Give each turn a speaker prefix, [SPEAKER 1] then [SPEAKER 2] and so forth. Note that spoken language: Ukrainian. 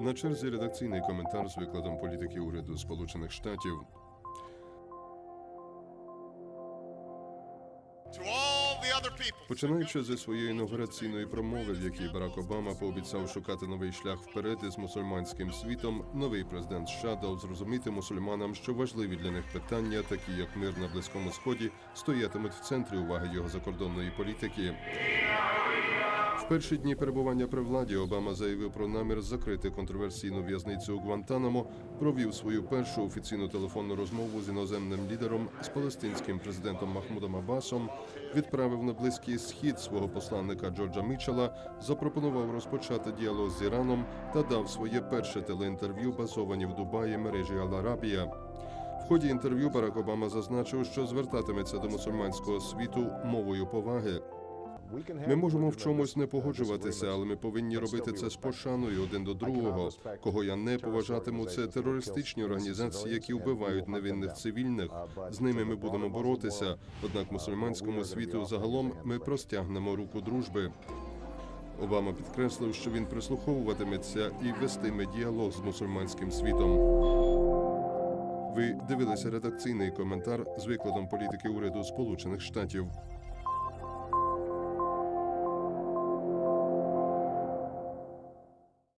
[SPEAKER 1] На черзі редакційний коментар з викладом політики уряду Сполучених Штатів. Починаючи зі своєї інаугураційної промови, в якій Барак Обама пообіцяв шукати новий шлях вперед із мусульманським світом, новий президент США дав зрозуміти мусульманам, що важливі для них питання, такі як мир на близькому сході, стоятимуть в центрі уваги його закордонної політики. Перші дні перебування при владі Обама заявив про намір закрити контроверсійну в'язницю у Гвантанамо, провів свою першу офіційну телефонну розмову з іноземним лідером з палестинським президентом Махмудом Аббасом, відправив на близький схід свого посланника Джорджа Мічела, запропонував розпочати діалог з Іраном та дав своє перше телеінтерв'ю, базовані в Дубаї мережі Ал-Арабія. В ході інтерв'ю Барак Обама зазначив, що звертатиметься до мусульманського світу мовою поваги. Ми можемо в чомусь не погоджуватися, але ми повинні робити це з пошаною один до другого. Кого я не поважатиму, це терористичні організації, які вбивають невинних цивільних. З ними ми будемо боротися. Однак мусульманському світу загалом ми простягнемо руку дружби. Обама підкреслив, що він прислуховуватиметься і вестиме діалог з мусульманським світом. Ви дивилися редакційний коментар з викладом політики уряду Сполучених Штатів.